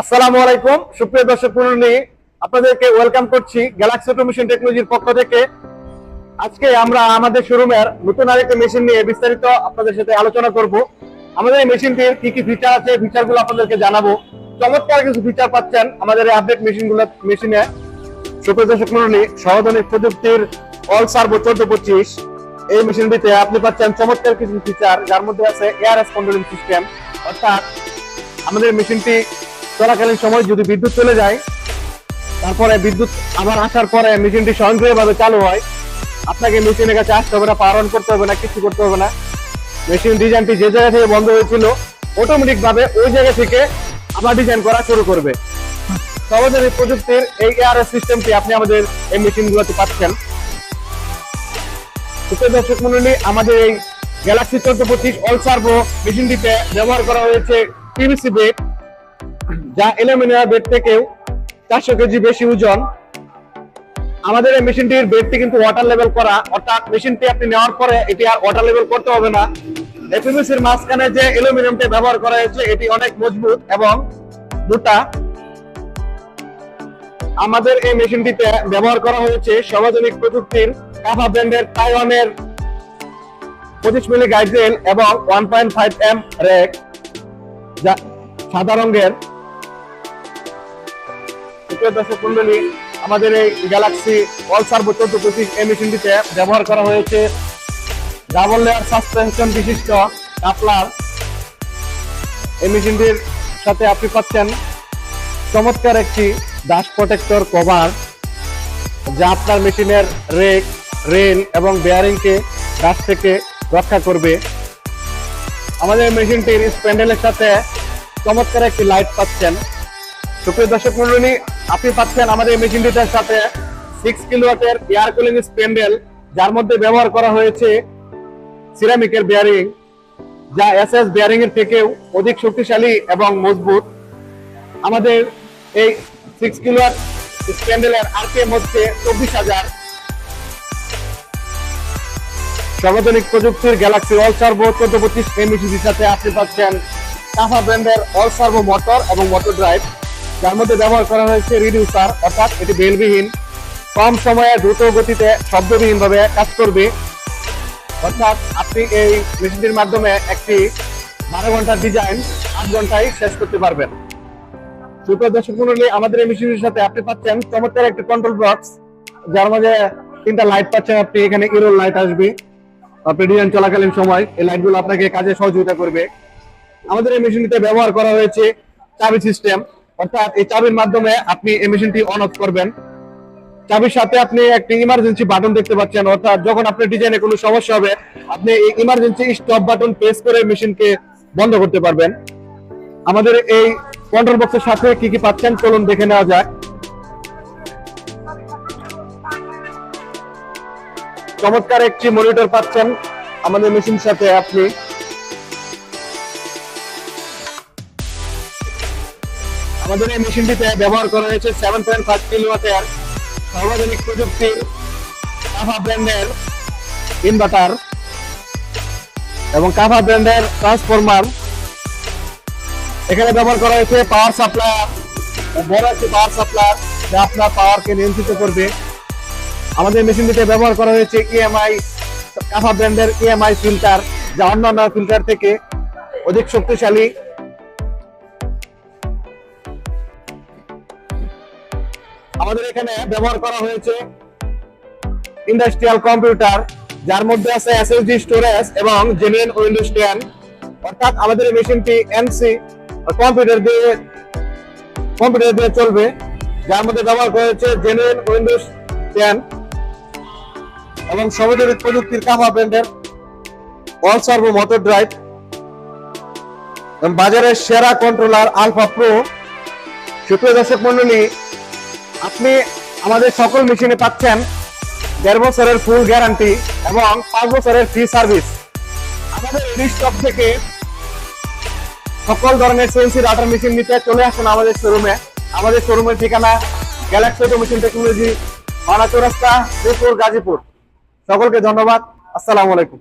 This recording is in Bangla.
আসসালামু আলাইকুম। সুপ্রিয় দর্শক মণ্ডলী আপনাদেরকে ওয়েলকাম করছি গ্যালাক্সি অটোমেশন টেকনোলজির পক্ষ থেকে। আজকে আমরা আমাদের শোরুমের নতুন আরেকটা মেশিন নিয়ে বিস্তারিত আপনাদের সাথে আলোচনা করব। আমাদের এই মেশিনটির কি কি ফিচার আছে ফিচারগুলো আপনাদেরকে জানাব। চমৎকার কিছু ফিচার পাচ্ছেন আমাদের এই আপডেট মেশিনগুলো মেশিনে সুপ্রিয় দর্শক মণ্ডলী সহধনিক প্রযুক্তির অল সার্ভো চোদ্দ পঁচিশ। এই মেশিনটিতে আপনি পাচ্ছেন চমৎকার কিছু ফিচার যার মধ্যে আছে এয়ারএস কন্ট্রোলিং সিস্টেম অর্থাৎ আমাদের মেশিনটি চলাকালীন সময় যদি বিদ্যুৎ চলে যায়, তারপরে বিদ্যুৎ আবার আসার পরে মেশিনটি স্বয়ংক্রিয়ভাবে চালু হয়। আপনাকে মেশিনের কাছে আসতে হবে না পার করতে হবে না, কিছু করতে হবে না। মেশিন ডিজাইনটি যে জায়গা থেকে বন্ধ হয়েছিল অটোমেটিক ভাবে ওই জায়গা থেকে আবার ডিজাইন করা শুরু করবে। সর্বজনীন প্রযুক্তির এই এআরএস সিস্টেমটি আপনি আমাদের এই মেশিনগুলোতে পাচ্ছেন। দর্শক মন্ডলী, আমাদের এই গ্যালাক্সি চোদ্দ পঁচিশ অল সার্ভো মেশিনটিতে ব্যবহার করা হয়েছে পিভিসি বেড যা অ্যালুমিনিয়াম বেড থেকেও চারশো কেজি বেশি ওজন। আমাদের এই মেশিনটির বেডটি কিন্তু ওয়াটার লেভেল করা। অর্থাৎ মেশিনটি আপনি নেওয়ার পরে এটি আর ওয়াটার লেভেল করতে হবে না। এপিভিসির মাঝখানে যে অ্যালুমিনিয়ামটা ব্যবহার করা হয়েছে, এটি অনেক মজবুত এবং মোটা আমাদের এই মেশিনটিতে ব্যবহার করা হয়েছে সর্বজনিক প্রযুক্তির কাফা ব্র্যান্ডের তাইওয়ানের পঁচিশ মিলি গাইডেল এবং one point five M rack যা সাদা রঙের। সুপ্রিয় দর্শক মন্ডলী, আমাদের এই গ্যালাক্সি অল সার্ভো চোদ্দ পঁচিশ এই মেশিনটিতে ব্যবহার করা হয়েছে ডাবল লেয়ার সাসপেনশন বিশিষ্ট কাপলার। এই মেশিনটির সাথে আপনি পাচ্ছেন চমৎকার একটি ডাস্ট প্রোটেক্টর কভার যা আপনার মেশিনের রেক রেল এবং বেয়ারিংকে ডাস্ট থেকে রক্ষা করবে। আমাদের মেশিনটির স্প্যান্ডেলের সাথে চমৎকার একটি লাইট পাচ্ছেন। সুপ্রিয় দর্শক মন্ডলী, আপনি পাচ্ছেন আমাদের এই মেশিনটির সাথে সিক্স কিলোওয়াটের এয়ার কুলিং স্প্যান্ডেল যার মধ্যে ব্যবহার করা হয়েছে সিরামিকের বেয়ারিং যা এস এস বেয়ারিং এর থেকেও অধিক শক্তিশালী এবং মজবুত। আমাদের এই সিক্স কিলোয়াট স্প্যান্ডেলের আরপিএম হচ্ছে চব্বিশ হাজার সর্বজনিক প্রযুক্তির গ্যালাক্সি অল সার্ভো চোদ্দ পঁচিশ এমইসির সাথে আপনি পাচ্ছেন কাফা ব্র্যান্ডের অল সার্ভো মোটর এবং মোটর ড্রাইভ যার মধ্যে ব্যবহার করা হয়েছে রিডিউসার অর্থাৎ এটি বেলবিহীন। কম সময়ে দ্রুত গতিতে শব্দবিহীন ভাবে কাজ করবে। অর্থাৎ আপনি এই মেশিনটির মাধ্যমে একটি বারো ঘণ্টার ডিজাইন আট ঘন্টায় শেষ করতে পারবেন। সুপ্রিয় দর্শক মন্ডলী, আমাদের এই মেশিনের সাথে আপনি পাচ্ছেন চমৎকার একটি কন্ট্রোল বক্স যার মধ্যে তিনটা লাইট পাচ্ছেন আপনি, এখানে ইরোল লাইট আসবে। আপনি ডিজাইন চলাকালীন সময় এই লাইটগুলো আপনাকে কাজে সহযোগিতা করবে। আমাদের এই মেশিনটিতে ব্যবহার করা হয়েছে চাবি সিস্টেম অর্থাৎ এই চাবির মাধ্যমে আপনি এই মেশিনটি অন অফ করবেন। চাবির সাথে আপনি একটি ইমার্জেন্সি বাটন দেখতে পাচ্ছেন, অর্থাৎ যখন আপনার ডিজাইনে কোনো সমস্যা হবে, আপনি এই ইমার্জেন্সি স্টপ বাটন প্রেস করে মেশিনকে বন্ধ করতে পারবেন। আমাদের এই কন্ট্রোল বক্সের সাথে কি কি পাচ্ছেন চলুন দেখে নেওয়া যায় চমৎকার একটি মনিটর পাচ্ছেন আমাদের মেশিন সাথে আপনি। আমাদের এই মেশিনটিতে ব্যবহার করা হয়েছে সেভেন পয়েন্ট ফাইভ কিলোওয়াটের সর্বাধুনিক প্রযুক্তির কাফা ব্র্যান্ডের ইনভার্টার এবং কাফা ব্র্যান্ডের ট্রান্সফরমার এখানে ব্যবহার করা হয়েছে পাওয়ার সাপ্লায়ার বড় একটি পাওয়ার সাপ্লায়ার যা আপনার পাওয়ারকে নিয়ন্ত্রিত করবে। আমাদের মেশিনটিতে ব্যবহার করা হয়েছে ইএমআই কাফা ব্র্যান্ডের ইএমআই ফিল্টার যা অন্যান্য ফিল্টার থেকে অধিক শক্তিশালী আমাদের এখানে ব্যবহার করা হয়েছে ইন্ডাস্ট্রিয়াল কম্পিউটার যার মধ্যে আছে এসএসডি স্টোরেজ এবং জেনুইন উইন্ডোজ 10 অর্থাৎ আমাদের এই মেশিনটি এনসি কম্পিউটার দিয়ে কম্পিউটার দিয়ে চলবে, যার মধ্যে ব্যবহার করা হয়েছে জেনুইন উইন্ডোজ 10 এবং সর্বজনীন প্রযুক্তির কাফা ব্র্যান্ডের অল সার্ভো মোটর ড্রাইভ বাজারের সেরা কন্ট্রোলার আলফা প্রো সুপ্রিয় দর্শক মন্ডলী আপনি আমাদের সকল মেশিনে পাচ্ছেন দেড় বছরের ফুল গ্যারান্টি এবং পাঁচ বছরের ফ্রি সার্ভিস আমাদের স্টক থেকে সকল ধরনের সিএনসি ডাটার মেশিন নিতে চলে আসুন আমাদের শোরুমে আমাদের শোরুমের ঠিকানা গ্যালাক্সি অটোমেশন টেকনোলজি মানা চৌরাস্তা শ্রীপুর, গাজীপুর। সকলকে ধন্যবাদ। আসসালামু আলাইকুম।